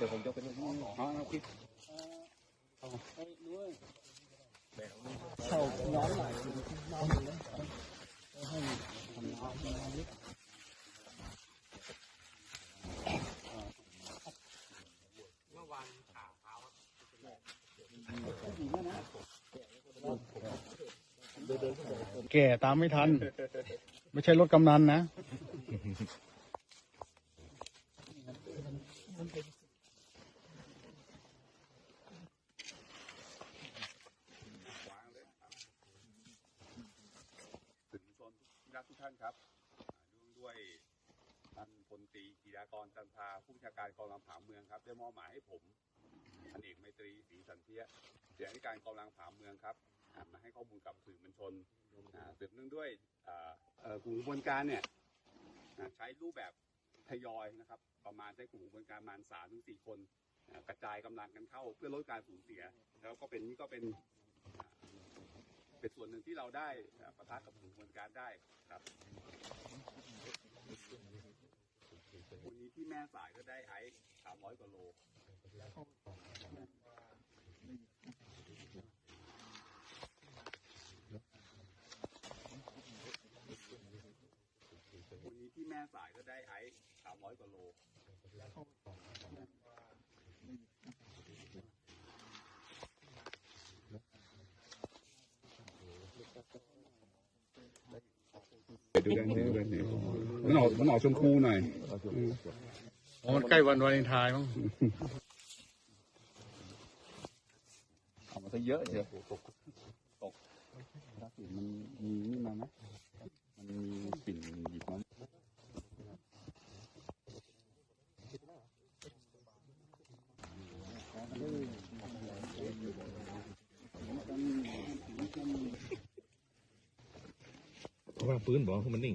ดี๋ยวผมจะเป็นอ๋อเอาพี่เข้าย้อนหลังย้อนเลยให้ทำน้ำน้ำนิดแก่ตามไม่ทัน ไม่ใช่รถกำนันนะ สื่อมวลชนที่รักทุกท่าน ครับอ่าเนื่องด้วยท่านพลตรีกีฬากรจันทาผู้บัญชาการกองกำลังผาเมืองครับ ได้มอบหมายให้ผมพันเอกไมตรีศรีสันเทียเสียธิการกองกำลังผาเมืองครับมาให้ข้อมูลกับสื่อมวลชนสืบเนื่องด้วยกลุ่มกระบวนการเนี่ยใช้รูปแบบทยอยนะครับ ประมาณใช้กลุ่มกระบวนการประมาณสามถึงสี่คน กระจายกำลังกันเข้าเพื่อลดการสูญเสีย แล้วก็เป็นนี่ก็เป็น เป็นส่วนหนึ่งที่เราได้อ่าปะทะกับกลุ่มกระบวนการได้ครับวันนี้ที่แม่สายก็ได้ไอซ์สามร้อยกว่าโลวันนี้ที่แม่สายก็ได้ไอซ์สามร้อยกว่าโล ดูกันดูกันมันออกมันออกชมพูหน่อยอ๋อมันใกล้วันวาเลนไทน์มั้งเอามาซะเยอะเชียวตกตกถ้าสิมันมีนี่มาไหมมันมีปิ่นหยิบมา เพราะ ว่าปืนบอกคือมันนิ่ง